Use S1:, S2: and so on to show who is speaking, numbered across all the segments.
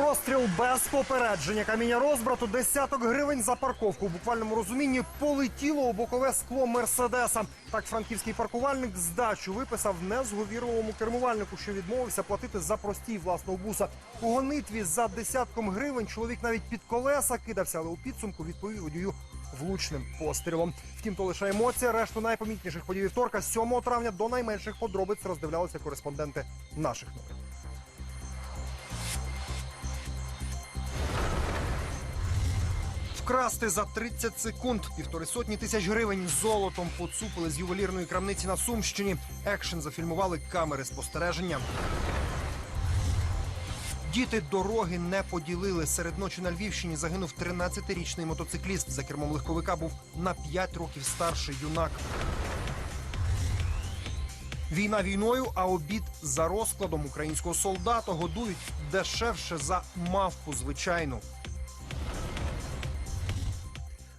S1: Розстріл без попередження. Каміння розбрату десяток гривень за парковку. У буквальному розумінні полетіло у бокове скло Мерседеса. Так франківський паркувальник здачу виписав незговірливому кермувальнику, що відмовився платити за простій власного буса. У гонитві за десятком гривень чоловік навіть під колеса кидався, але у підсумку відповів водію влучним пострілом. Втім, то лише емоція. Решту найпомітніших подій вівторка 7 травня до найменших подробиць роздивлялися кореспонденти наших новин. Вкрасти за 30 секунд півтори сотні тисяч гривень золотом поцупили з ювелірної крамниці на Сумщині. Екшен зафільмували камери спостереження. Діти дороги не поділили. Серед ночі на Львівщині загинув 13-річний мотоцикліст. За кермом легковика був на 5 років старший юнак. Війна війною, а обід за розкладом українського солдата годують дешевше за мавпу звичайну.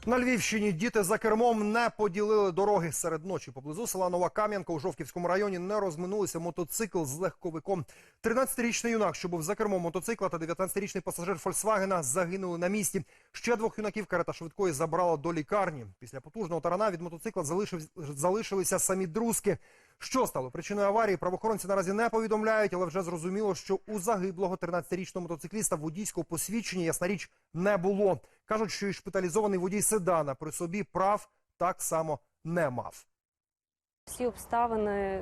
S1: На Львівщині діти за кермом не поділили дороги серед ночі. Поблизу села Нова Кам'янка у Жовківському районі не розминулися мотоцикл з легковиком. 13-річний юнак, що був за кермом мотоцикла, та 19-річний пасажир Фольксвагена загинули на місці. Ще двох юнаків карета швидкої забрала до лікарні. Після потужного тарана від мотоцикла залишилися самі друзки. Що стало причиною аварії? Правоохоронці наразі не повідомляють, але вже зрозуміло, що у загиблого 13-річного мотоцикліста водійського посвідчення, ясна річ, не було. Кажуть, що і шпиталізований водій седана при собі прав так само не мав.
S2: Всі обставини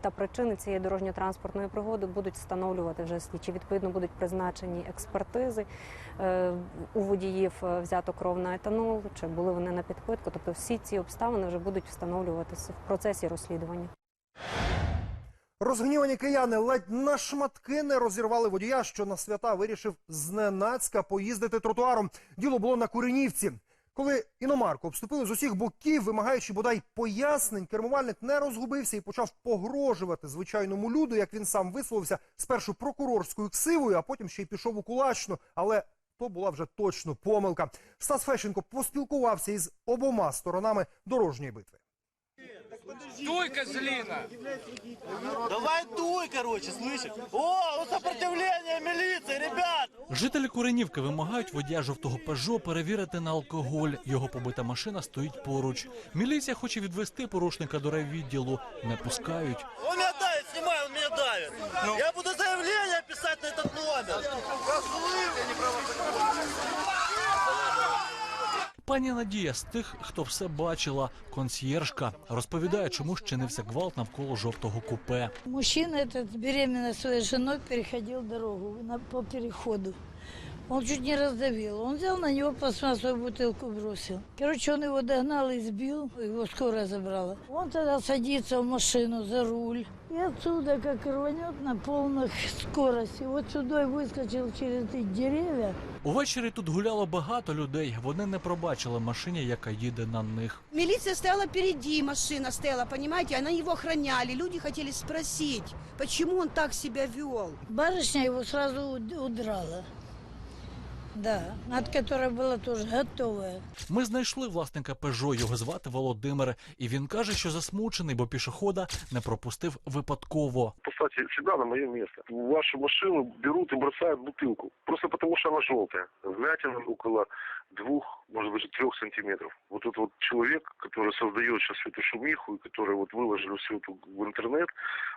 S2: та причини цієї дорожньо-транспортної пригоди будуть встановлювати вже слідчі. Відповідно, будуть призначені експертизи. Е, У водіїв е, взято кров на етанол, чи були вони на підпитку. Тобто всі ці обставини вже будуть встановлюватися в процесі розслідування.
S1: Розгнівані кияни ледь на шматки не розірвали водія, що на свята вирішив зненацька поїздити тротуаром. Діло було на Куренівці. Коли іномарку обступили з усіх боків, вимагаючи бодай пояснень, кермувальник не розгубився і почав погрожувати звичайному люду, як він сам висловився, спершу прокурорською ксивою, а потім ще й пішов у кулачну. Але то була вже точно помилка. Стас Фещенко поспілкувався із обома сторонами дорожньої битви.
S3: Дуй, козлина!
S4: Давай дуй, короче, слышишь? О, вот сопротивление милиции, ребят!
S5: Жителі Куренівки вимагають водія жовтого Пежо перевірити на алкоголь. Його побита машина стоїть поруч. Міліція хоче відвести порушника до райвідділу. Не пускають.
S4: Он меня давит, снимай, он меня давит. Я буду заявление писать на этот номер.
S5: Пані Надія з тих, хто все бачила, консьєржка, розповідає, чому щинився гвалт навколо жовтого купе.
S6: Мужчина этот беременна своєю жіною переходив дорогу на, по переходу. Он чуть не раздавил. Он взял на него пластмассовую бутылку бросил. Короче, он его догнал и сбил, его скорая забрала. Он тогда садится в машину за руль. И отсюда, как рванет на полных скорости, вот сюда и выскочил через эти деревья.
S5: Увечері тут гуляло багато людей. Вони не пробачили машині, яка їде на них.
S7: Милиция стояла впереди, машина стояла, понимаете, она его охраняли. Люди хотели спросить, почему он так себя вел.
S6: Барышня его сразу уд- удрала. Да, от которой была тоже готова.
S5: Ми знайшли власника Пежо. Його звати Володимир, і він каже, що засмучений, бо пішохода не пропустив випадково.
S8: поставьте всегда на мое место. В вашу машину берут и бросают бутылку. Просто потому, что она желтая. Вмятина около двух, может быть, трех сантиметров. Вот этот вот человек, который создает сейчас эту шумиху, и который вот выложил все это в интернет,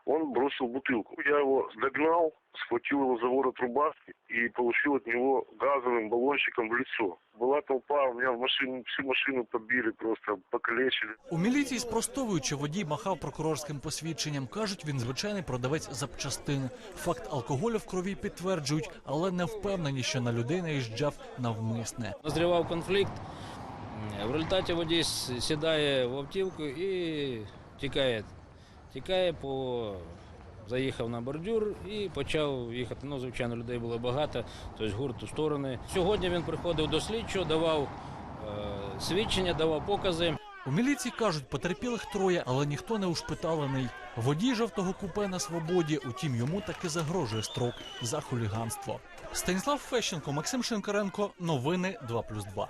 S8: он бросил бутылку. Я его догнал, схватил его за ворот рубашки и получил от него газовым баллончиком в лицо. Была толпа, у меня в машину, всю машину побили, просто покалечили.
S5: У міліції спростовують, що водій махав прокурорським посвідченням. кажуть, він звичайний продавець запчастин. Факт алкоголю в крові підтверджують, але не впевнені, що на людей наїжджав навмисне.
S9: Назрівав конфлікт. В результаті водій сідає в автівку і тікає. Тікає по. Заїхав на бордюр і почав їхати. Ну, звичайно, людей було багато, тобто гурт у сторони. Сьогодні він приходив до слідчого, давав е, свідчення, давав покази.
S5: У міліції кажуть, потерпілих троє, але ніхто не ушпиталений. Водій жовтого купе на свободі, утім йому таки загрожує строк за хуліганство. Станіслав Фещенко, Максим Шинкаренко. Новини 2+,2.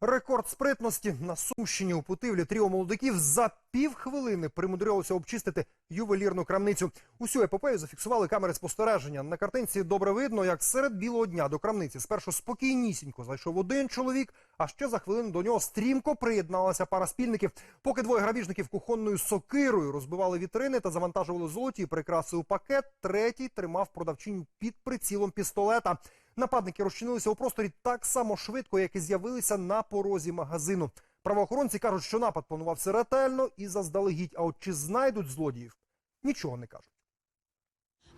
S1: Рекорд спритності на Сумщині у Путивлі тріо молодиків за півхвилини примудрилося обчистити ювелірну крамницю. Усю епопею зафіксували камери спостереження. На картинці добре видно, як серед білого дня до крамниці спершу спокійнісінько зайшов один чоловік, а ще за хвилину до нього стрімко приєдналася пара спільників. Поки двоє грабіжників кухонною сокирою розбивали вітрини та завантажували золоті прикраси у пакет, третій тримав продавчиню під прицілом пістолета. Нападники розчинилися у просторі так само швидко, як і з'явилися на порозі магазину. Правоохоронці кажуть, що напад планувався ретельно і заздалегідь. А от чи знайдуть злодіїв, нічого не кажуть.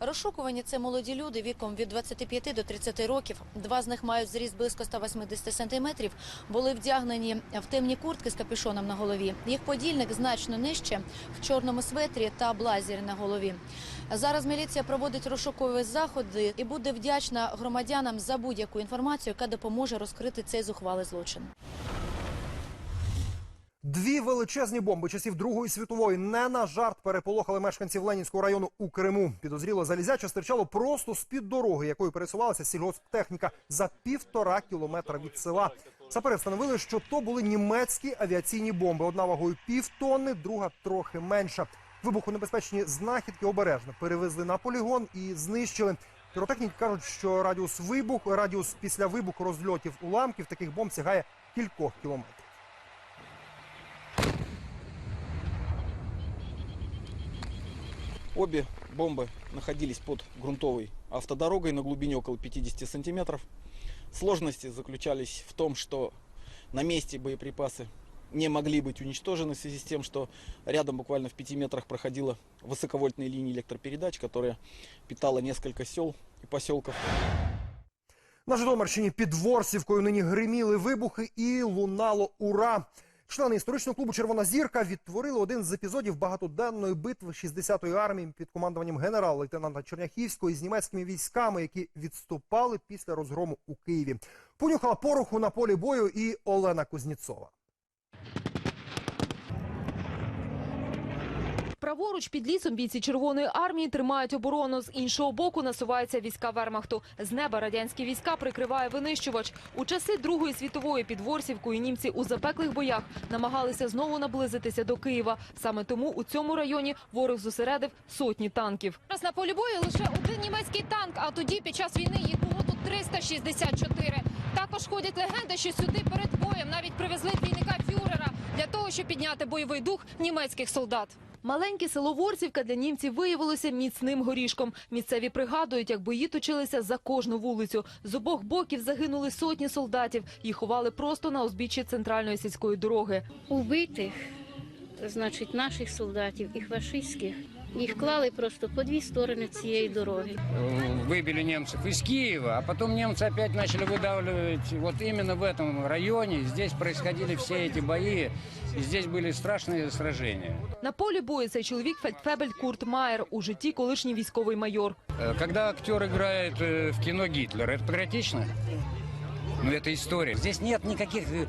S10: Розшукувані це молоді люди віком від 25 до 30 років. Два з них мають зріст близько 180 сантиметрів. Були вдягнені в темні куртки з капюшоном на голові. Їх подільник значно нижче в чорному светрі та блазері на голові. Зараз міліція проводить розшукові заходи і буде вдячна громадянам за будь-яку інформацію, яка допоможе розкрити цей зухвалий злочин.
S1: Дві величезні бомби часів Другої світової не на жарт переполохали мешканців Ленінського району у Криму. Підозріло залізяче стирчало просто з-під дороги, якою пересувалася сільгосптехніка за півтора кілометра від села. Сапери встановили, що то були німецькі авіаційні бомби. Одна вагою півтонни, друга трохи менша. Вибухонебезпечні знахідки обережно перевезли на полігон і знищили. Піротехніки кажуть, що радіус вибуху, радіус після вибуху розльотів уламків таких бомб сягає кількох кілометрів.
S11: Обе бомбы находились под грунтовой автодорогой на глубине около 50 сантиметров. Сложности заключались в том, что на месте боеприпасы не могли быть уничтожены в связи с тем, что рядом буквально в 5 метрах проходила высоковольтная линия электропередач, которая питала несколько сел и поселков.
S1: На Житомирщині під Ворсівкою нині гриміли вибухи і лунало ура. Члени історичного клубу Червона зірка відтворили один з епізодів багатоденної битви 60-ї армії під командуванням генерал-лейтенанта Черняхівського з німецькими військами, які відступали після розгрому у Києві. Понюхала пороху на полі бою і Олена Кузніцова.
S12: Праворуч під лісом бійці Червоної армії тримають оборону. З іншого боку насуваються війська Вермахту. З неба радянські війська прикриває винищувач. У часи Другої світової під Ворсівкою німці у запеклих боях намагалися знову наблизитися до Києва. Саме тому у цьому районі ворог зосередив сотні танків.
S13: Зараз на полі бою лише один німецький танк, а тоді під час війни їх було тут 364. Також ходять легенди, що сюди перед боєм навіть привезли двійника фюрера для того, щоб підняти бойовий дух німецьких солдат.
S12: Маленьке село Ворсівка для німців виявилося міцним горішком. Місцеві пригадують, як бої точилися за кожну вулицю. З обох боків загинули сотні солдатів. Їх ховали просто на узбіччі центральної сільської дороги.
S14: Убитих, значить, наших солдатів і фашистських, їх клали просто по дві сторони цієї дороги.
S15: Выбили немцев из Киева, а потом немцы опять начали выдавливать. Вот именно в этом районе здесь происходили все эти бои, и здесь были страшные сражения.
S12: На полі бою цей чоловік фельдфебель Курт Майер, у житті колишній військовий майор.
S15: Э, Когда актер играет э, в кино Гитлер, это патриотично? Ну, это история. Здесь нет никаких э,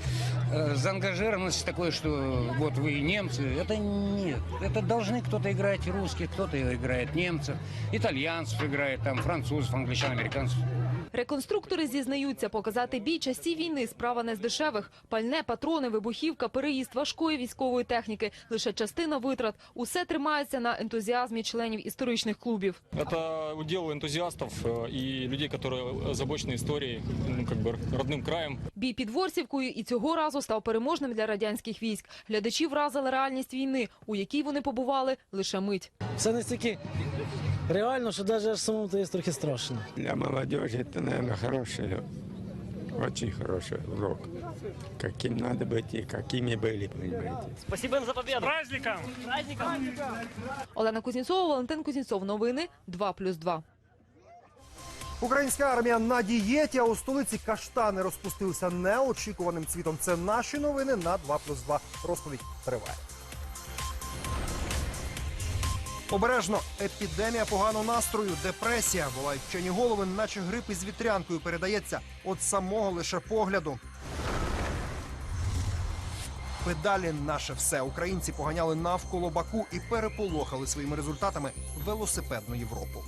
S15: э, заангажированности такой, что вот вы немцы. Это нет. Это должны кто-то играть русских, кто-то играет немцев, итальянцев играет, там, французов, англичан, американцев.
S12: Реконструктори зізнаються, показати бій часів війни справа не з дешевих. Пальне, патрони, вибухівка, переїзд важкої військової техніки. Лише частина витрат. Усе тримається на ентузіазмі членів історичних клубів.
S16: Это удел энтузиастов э, и людей, которые озабочены историей, ну, как бы родным краем.
S12: Бій під Ворсівкою і цього разу став переможним для радянських військ. Глядачі вразили реальність війни, у якій вони побували лише мить.
S17: Це настільки реально, що навіть аж самому то є трохи страшно.
S18: Для молодежи это, наверное, хороший, очень хороший урок. Каким надо быть и какими были, понимаете.
S19: Спасибо им за победу. С праздником! С праздником!
S12: Олена Кузнєцова, Валентин Кузнєцов. Новини 2+,2.
S1: Українська армія на дієті, а у столиці каштани розпустилися неочікуваним цвітом. Це наші новини на 2 плюс 2. Розповідь триває. Обережно епідемія поганого настрою, депресія. Волають вчені голови, наче грип із вітрянкою передається від самого лише погляду. Педалі наше все. Українці поганяли навколо Баку і переполохали своїми результатами велосипедну Європу.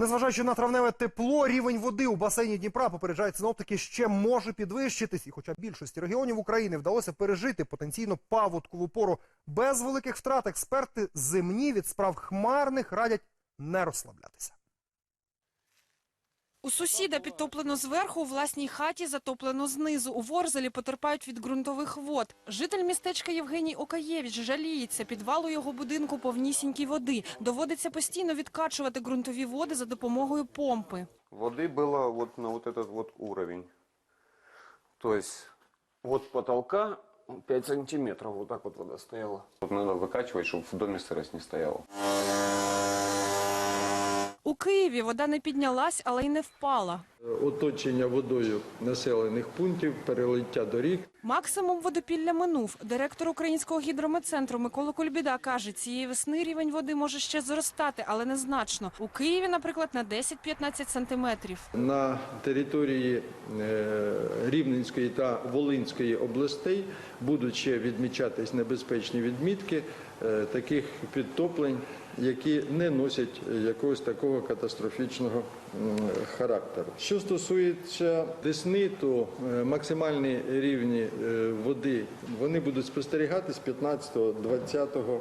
S1: Незважаючи на травневе тепло, рівень води у басейні Дніпра, попереджають синоптики, ще може підвищитись. І хоча більшості регіонів України вдалося пережити потенційно паводкову пору без великих втрат, експерти зимні від справ хмарних радять не розслаблятися.
S20: У сусіда підтоплено зверху, у власній хаті затоплено знизу. У Ворзелі потерпають від ґрунтових вод. Житель містечка Євгеній Окаєвич жаліється. Підвал у його будинку повнісінькій води. Доводиться постійно відкачувати ґрунтові води за допомогою помпи.
S21: Воды было вот на вот этот вот уровень. То есть от потолка 5 сантиметров вот так вот вода стояла. Вот надо выкачивать, чтобы в доме сырость не стояла.
S20: У Києві вода не піднялась, але й не впала.
S22: Оточення водою населених пунктів, перелиття доріг.
S20: Максимум водопілля минув. Директор Українського гідрометцентру Микола Кульбіда каже, цієї весни рівень води може ще зростати, але незначно. У Києві, наприклад, на 10-15 сантиметрів.
S22: На території е, Рівненської та Волинської областей будуть ще відмічатись небезпечні відмітки е, таких підтоплень, які не носять якогось такого катастрофічного характеру. Що стосується Десни, то е, максимальні рівні е, води вони будуть спостерігатись 15-20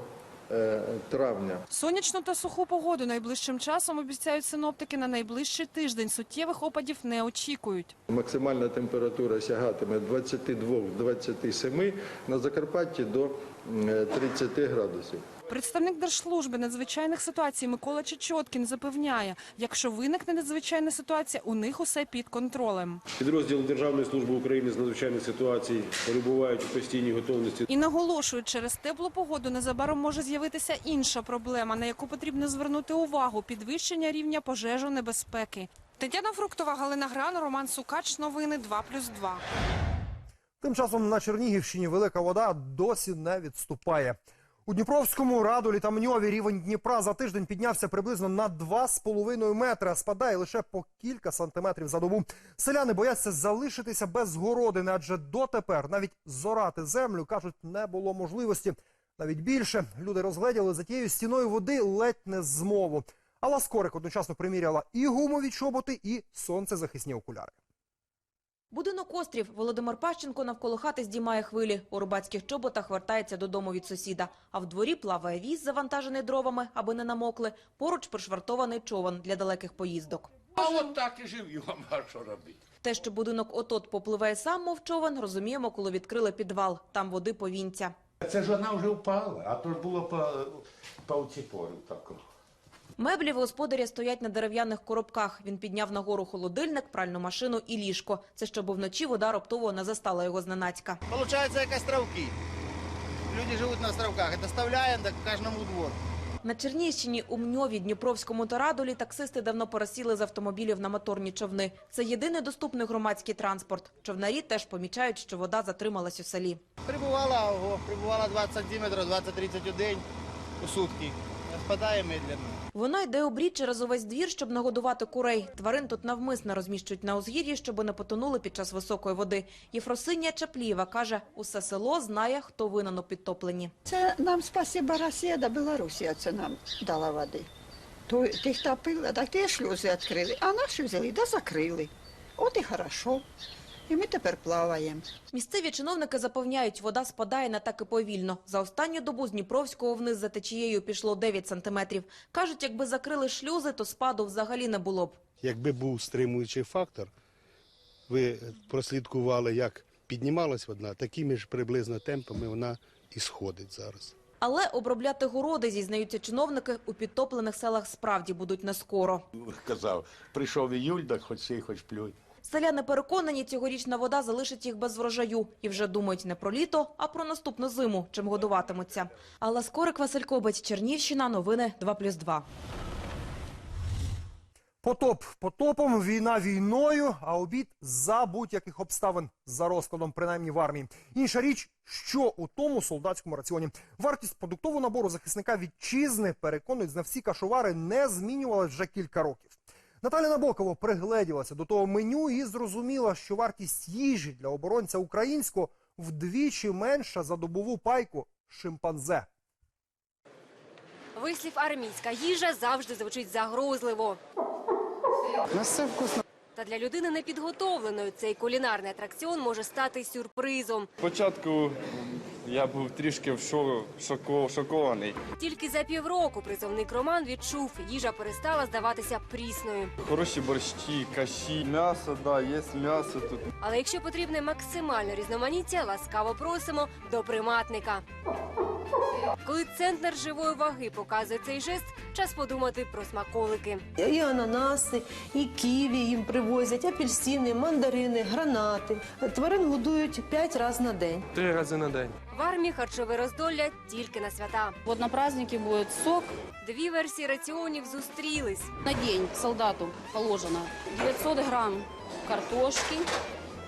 S22: е, травня.
S20: Сонячну та суху погоду найближчим часом обіцяють синоптики на найближчий тиждень. Суттєвих опадів не очікують.
S22: Максимальна температура сягатиме 22-27, на Закарпатті до 30 градусів.
S20: Представник Держслужби надзвичайних ситуацій Микола Чечоткін запевняє, якщо виникне надзвичайна ситуація, у них усе під контролем.
S23: Підрозділи Державної служби України з надзвичайних ситуацій перебувають у постійній готовності.
S20: І наголошують, через теплу погоду незабаром може з'явитися інша проблема, на яку потрібно звернути увагу – підвищення рівня пожежонебезпеки. Тетяна Фруктова, Галина Гран, Роман Сукач. Новини 2+,2.
S1: Тим часом на Чернігівщині велика вода досі не відступає. У Дніпровському радулі та рівень Дніпра за тиждень піднявся приблизно на 2,5 метри, а спадає лише по кілька сантиметрів за добу. Селяни бояться залишитися без городини, адже дотепер навіть зорати землю, кажуть, не було можливості. Навіть більше люди розгледіли за тією стіною води ледь не змову. Алла Скорик одночасно приміряла і гумові чоботи, і сонцезахисні окуляри.
S24: Будинок острів Володимир Пащенко навколо хати здіймає хвилі. У рибацьких чоботах вертається додому від сусіда. А в дворі плаває віз, завантажений дровами, аби не намокли. Поруч пришвартований човен для далеких поїздок.
S25: А от так і живемо, а що робити?
S24: Те, що будинок отот попливає сам, мов човен, розуміємо, коли відкрили підвал. Там води повінця.
S25: Це ж вона вже впала, а то ж було по, по ці пори так.
S24: Меблі в господаря стоять на дерев'яних коробках. Він підняв нагору холодильник, пральну машину і ліжко. Це щоб вночі вода раптово не застала його зненацька.
S4: Получается, як островки. Люди живуть на островках. Доставляємо до кожному двору.
S24: На Чернігівщині у Мньові, Дніпровському та Радолі таксисти давно пересіли з автомобілів на моторні човни. Це єдиний доступний громадський транспорт. Човнарі теж помічають, що вода затрималась у селі.
S4: Прибувала, ого, прибувала 20 сантиметрів, 20-30 у день у сутки. Спадає медленно.
S24: Вона йде у брід через увесь двір, щоб нагодувати курей. Тварин тут навмисно розміщують на узгір'ї, щоб не потонули під час високої води. Єфросинія Чаплієва каже, усе село знає, хто винен у підтопленні.
S7: Це нам спасіба Росія Білорусія це нам дала води. То тих топили, так ті шлюзи відкрили, а наші взяли да закрили. От і хорошо. І ми тепер плаваємо.
S24: Місцеві чиновники запевняють, вода спадає не так і повільно. За останню добу з Дніпровського вниз за течією пішло 9 сантиметрів. Кажуть, якби закрили шлюзи, то спаду взагалі не було б.
S26: Якби був стримуючий фактор, ви прослідкували, як піднімалась вода, такими ж приблизно темпами вона і сходить зараз.
S24: Але обробляти городи, зізнаються чиновники, у підтоплених селах справді будуть не скоро.
S25: Казав, прийшов іюль, так хоч сій, хоч плюй.
S24: Селяни переконані, цьогорічна вода залишить їх без врожаю. І вже думають не про літо, а про наступну зиму, чим годуватимуться. Алла Скорик, Василь Кобець, Чернівщина, новини 2+,2.
S1: Потоп потопом, війна війною, а обід за будь-яких обставин за розкладом, принаймні в армії. Інша річ, що у тому солдатському раціоні. Вартість продуктового набору захисника вітчизни, переконують знавці кашовари, не змінювалась вже кілька років. Наталя Набокова пригледілася до того меню і зрозуміла, що вартість їжі для оборонця українського вдвічі менша за добову пайку шимпанзе.
S27: Вислів армійська їжа завжди звучить загрозливо.
S28: На все вкусно.
S29: Та для людини непідготовленої цей кулінарний атракціон може стати сюрпризом.
S30: Спочатку я був трішки в шо- шоко- шокований.
S29: Тільки за півроку призовник Роман відчув, їжа перестала здаватися прісною.
S30: Хороші борщі, каші, м'ясо, да, є м'ясо тут.
S29: Але якщо потрібне максимальне різноманіття, ласкаво просимо до приматника. Коли центр живої ваги показує цей жест, час подумати про смаколики.
S31: І ананаси, і ківі їм привозять, апельсини, мандарини, гранати. Тварин годують п'ять разів на день.
S30: Три рази на день.
S29: В армії харчове роздолля тільки на свята.
S32: Вот на празднике будет сок.
S29: Дві версії раціонів зустрілись.
S32: На день солдату положено 900 грамм картошки,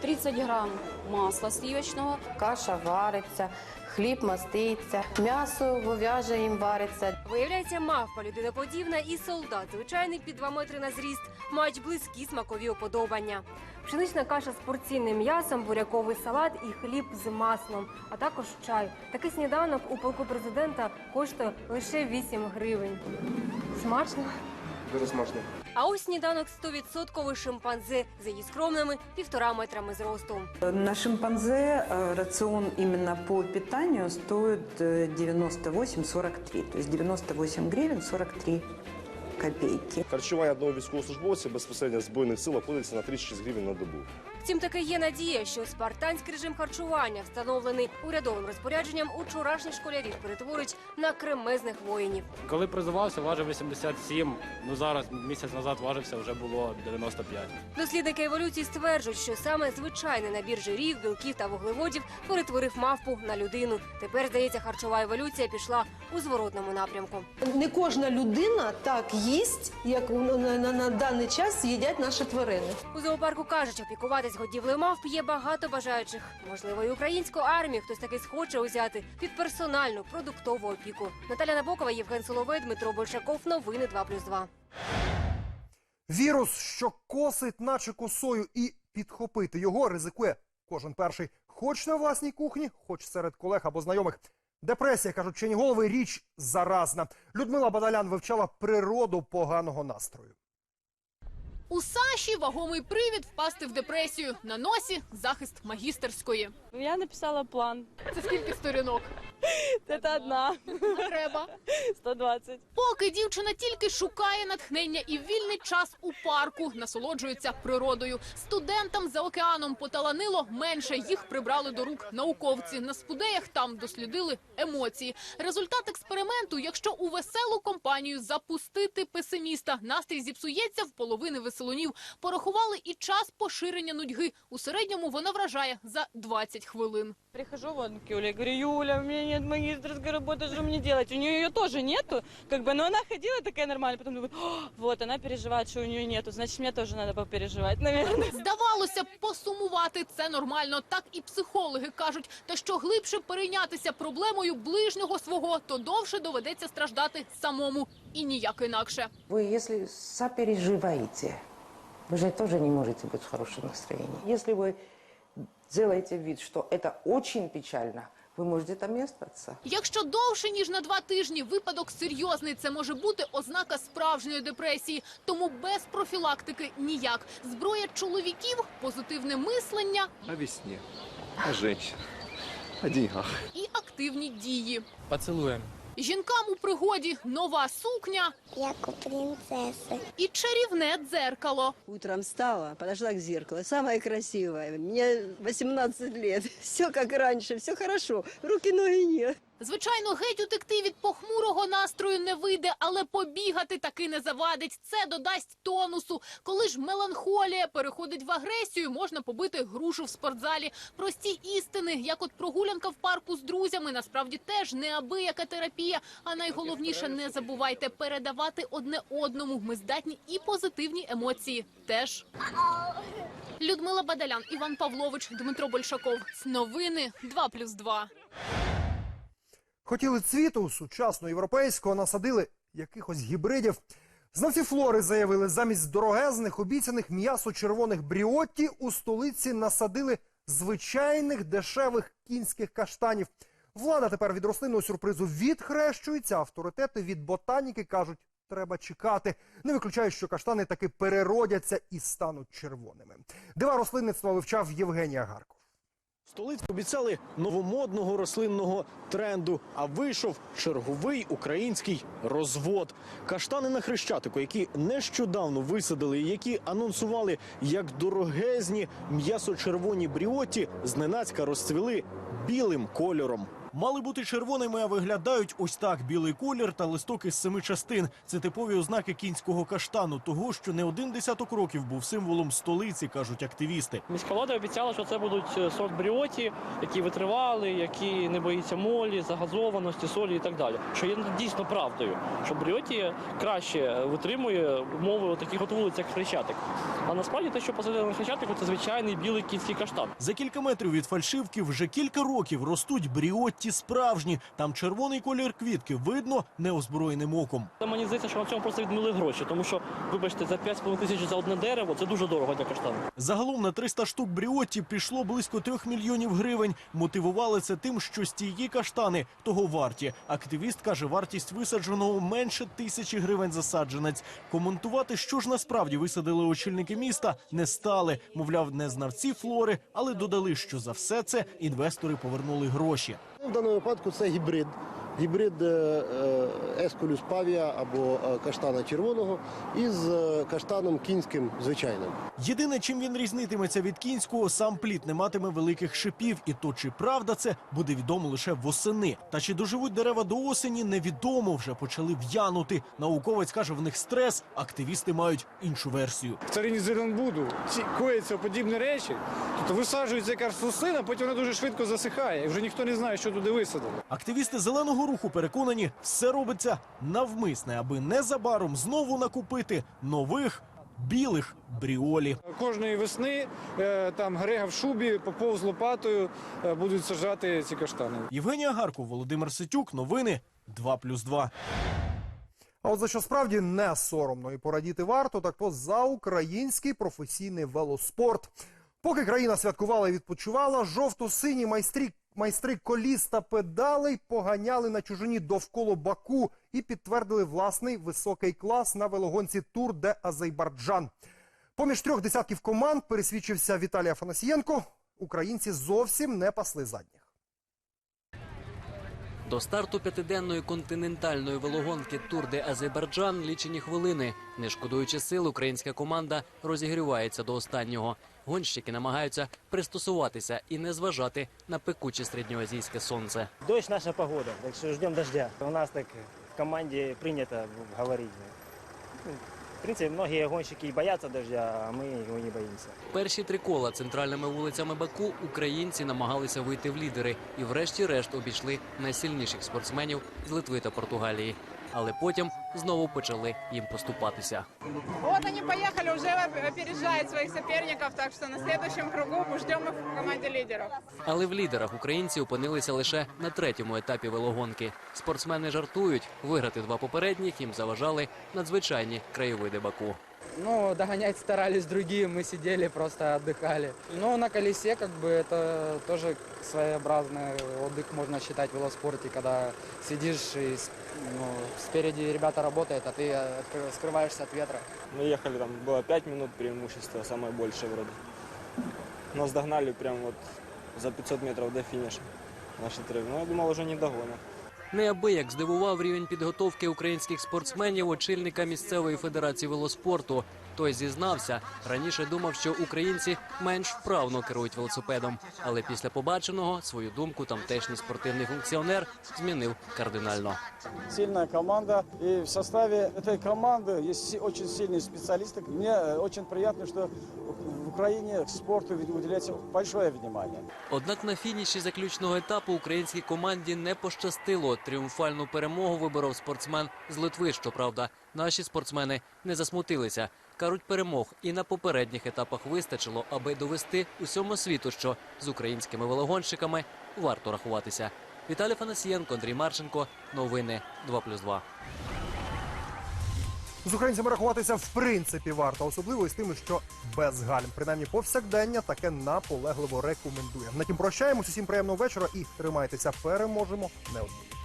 S32: 30 грамм масла сливочного.
S31: Каша вариться, хліб маститься, м'ясо говяже їм вариться.
S29: Виявляється, мавпа людиноподібна і солдат, звичайний під 2 метри на зріст, мають близькі смакові уподобання. Пшенична каша з порційним м'ясом, буряковий салат і хліб з маслом, а також чай. Такий сніданок у полку президента коштує лише 8 гривень. Смачно.
S30: Дуже смачно.
S29: А ось сніданок 100% шимпанзе за її скромними півтора метрами зросту.
S33: На шимпанзе э, рацион именно по питанию стоит 98-43, то есть 98 гривен 43 копейки.
S23: Харчування одного військовослужбовця безпосередньо Збройних сил обходиться на 36 гривень на добу.
S29: Втім, таки є надія, що спартанський режим харчування, встановлений урядовим розпорядженням, учорашніх школярів перетворить на кремезних воїнів.
S19: Коли призивався, важив 87, ну зараз місяць назад важився, вже було 95.
S29: Дослідники еволюції стверджують, що саме звичайний набір жирів, білків та вуглеводів перетворив мавпу на людину. Тепер, здається, харчова еволюція пішла у зворотному напрямку.
S31: Не кожна людина так їсть, як на, на, на даний час їдять наші тварини.
S29: У зоопарку кажуть, опікуватись годівлею мавп є багато бажаючих. Можливо, і українську армію хтось таки схоче узяти під персональну продуктову опіку. Наталя Набокова, Євген Соловей, Дмитро Большаков. Новини 2+,2.
S1: Вірус, що косить, наче косою, і підхопити його ризикує кожен перший, хоч на власній кухні, хоч серед колег або знайомих. Депресія, кажуть чині голови, річ заразна. Людмила Бадалян вивчала природу поганого настрою.
S34: У Саші вагомий привід впасти в депресію. На носі захист магістерської.
S27: Я написала план.
S34: Це скільки сторінок?
S27: Це одна.
S34: Треба.
S27: 120.
S34: Поки дівчина тільки шукає натхнення і вільний час у парку, насолоджується природою. Студентам за океаном поталанило менше. Їх прибрали до рук науковці. На спудеях там дослідили емоції. Результат експерименту: якщо у веселу компанію запустити песиміста, настрій зіпсується в половини веселунів. Порахували і час поширення нудьги. У середньому вона вражає за 20 хвилин.
S27: Прихожу вон к Юле, говорю, Юля, у меня нет магистрской работы, что мне делать? У нее ее тоже нету, как бы, но она ходила такая нормальная, потом думаю, «О, вот, она переживает, что у нее нету, значит, мне тоже надо попереживать, наверное.
S34: Здавалося б, посумувати це нормально. Так і психологи кажуть. Та що глибше перейнятися проблемою ближнього свого, то довше доведеться страждати самому і ніяк інакше.
S31: Вы, если сопереживаете, вы же тоже не можете быть в хорошем настроении. Если вы делаете вид, что это очень печально, вы можете там и остаться.
S34: Якщо довше ніж на два тижні, випадок серйозний. Це може бути ознака справжньої депресії. Тому без профілактики ніяк. Зброя чоловіків, позитивне мислення
S30: О весне, о женщинах, о деньгах.
S34: і активні дії.
S19: Поцілуємо.
S34: Жінкам у пригоді нова сукня,
S35: Як у принцеси.
S34: і чарівне дзеркало.
S35: Утром встала, подошла к зеркалу. Самая красивая. Мне 18 лет. Все как раньше, все хорошо. Руки, ноги нет.
S34: Звичайно, геть утекти від похмурого настрою не вийде, але побігати таки не завадить. Це додасть тонусу. Коли ж меланхолія переходить в агресію, можна побити грушу в спортзалі. Прості істини, як от прогулянка в парку з друзями, насправді теж неабияка терапія. А найголовніше, не забувайте передавати одне одному. Ми здатні і позитивні емоції теж. Людмила Бадалян, Іван Павлович, Дмитро Большаков. Новини 2+,2.
S1: Хотіли цвіту сучасного європейського, насадили якихось гібридів. Знавці флори заявили, замість дорогезних обіцяних м'ясо червоних бріотті у столиці насадили звичайних дешевих кінських каштанів. Влада тепер від рослинного сюрпризу відхрещується. Авторитети від ботаніки кажуть треба чекати. Не виключаю, що каштани таки переродяться і стануть червоними. Дива рослинництва вивчав Євгеній Агарков.
S28: Столиці обіцяли новомодного рослинного тренду, а вийшов черговий український розвод. Каштани на хрещатику, які нещодавно висадили, і які анонсували як дорогезні м'ясо-червоні бріоті, зненацька розцвіли білим кольором. Мали бути червоними, а виглядають ось так: білий колір та листок із семи частин. Це типові ознаки кінського каштану, того, що не один десяток років був символом столиці, кажуть активісти.
S9: Міська влада обіцяла, що це будуть е, сорт бріоті, які витривали, які не боїться молі, загазованості, солі і так далі. Що є дійсно правдою, що бріоті краще витримує умови таких от вулиць, як Хрещатик. А насправді те, що посадили на Хрещатику, це звичайний білий кінський каштан.
S28: За кілька метрів від фальшивки вже кілька років ростуть бріотті справжні. Там червоний колір квітки видно неозброєним оком.
S9: Мені здається, що на цьому просто відмили гроші, тому що, вибачте, за 5,5 тисяч за одне дерево це дуже дорого для каштану.
S28: Загалом на 300 штук бріотті пішло близько трьох мільйонів гривень. Мотивували це тим, що стійкі каштани того варті. Активіст каже, вартість висадженого менше тисячі гривень за саджанець. Коментувати, що ж насправді висадили очільники міста, не стали. Мовляв, не знавці флори, але додали, що за все це інвестори повернули гроші.
S36: В даному випадку це гібрид. Гібрид е, е, Ескулюс павія або е, каштана червоного із каштаном кінським звичайним.
S28: Єдине, чим він різнитиметься від кінського, сам плід не матиме великих шипів, і то чи правда це буде відомо лише восени. Та чи доживуть дерева до осені, невідомо. Вже почали в'янути. Науковець каже, в них стрес. Активісти мають іншу версію.
S37: В царині Зеленбуду ці коїться подібні речі, тобто висаджується якась рослина, потім вона дуже швидко засихає, і вже ніхто не знає, що туди висадили.
S28: Активісти зеленого руху переконані, все робиться навмисне, аби незабаром знову накупити нових білих бріолі.
S37: Кожної весни е, там Грега в шубі, Попов з лопатою е, будуть саджати ці каштани.
S28: Євгеній Агарков, Володимир Ситюк. Новини 2+,2.
S1: А от за що справді не соромно і порадіти варто, так то за український професійний велоспорт. Поки країна святкувала і відпочивала, жовто-сині майстрі, майстри коліс та педалей поганяли на чужині довкола Баку і підтвердили власний високий клас на велогонці Тур де Азербайджан. Поміж трьох десятків команд пересвідчився Віталій Афанасієнко. Українці зовсім не пасли задніх.
S5: До старту п'ятиденної континентальної велогонки Тур де Азербайджан лічені хвилини. Не шкодуючи сил, українська команда розігрівається до останнього. Гонщики намагаються пристосуватися і не зважати на пекуче середньоазійське сонце.
S38: Дождь наша погода, так что ждем дождя. У нас так в команде принято говорить. Ну, В принципе, многие гонщики и боятся дождя, а мы его не боимся.
S5: Перші три кола центральними вулицями Баку українці намагалися вийти в лідери і, врешті-решт, обійшли найсильніших спортсменів з Литви та Португалії. Але потім знову почали їм поступатися.
S39: От вони поїхали, уже опережають своїх суперників, так що на наступному кругу ми ждем их в команді лідерів.
S5: Але в лідерах українці опинилися лише на третьому етапі велогонки. Спортсмени жартують, виграти два попередніх їм заважали надзвичайні краєвиди Баку.
S40: Ну, догонять старались другие, мы сидели, просто отдыхали. Ну, на колесе, как бы, это тоже своеобразный отдых, можно считать, в велоспорте, когда сидишь и с- ну, спереди ребята работают, а ты откры- скрываешься от ветра.
S41: Мы ехали, там было 5 минут преимущества, самое большее вроде. Нас догнали прям вот за 500 метров до финиша. Наши три. Ну, я думал, уже не догонят.
S5: Неабияк здивував рівень підготовки українських спортсменів очільника місцевої федерації велоспорту. Той зізнався, раніше думав, що українці менш вправно керують велосипедом. Але після побаченого свою думку тамтешній спортивний функціонер змінив кардинально.
S42: сильная команда. И в составе этой команды есть си- очень сильные специалисты. Мне э, очень приятно, что в Украине к спорту уделяется большое внимание.
S5: Однак на фініші заключного етапу українській команді не пощастило. Тріумфальну перемогу виборов спортсмен з Литви. Щоправда, наші спортсмени не засмутилися. Кажуть, перемог і на попередніх етапах вистачило, аби довести усьому світу, що з українськими велогонщиками варто рахуватися. Віталій Фанасієнко, Андрій Марченко. Новини 2+,2.
S1: З українцями рахуватися в принципі варто, особливо із тими, що без гальм. Принаймні повсякдення таке наполегливо рекомендує. На тім прощаємось, усім приємного вечора і тримайтеся. Переможемо неодмінно.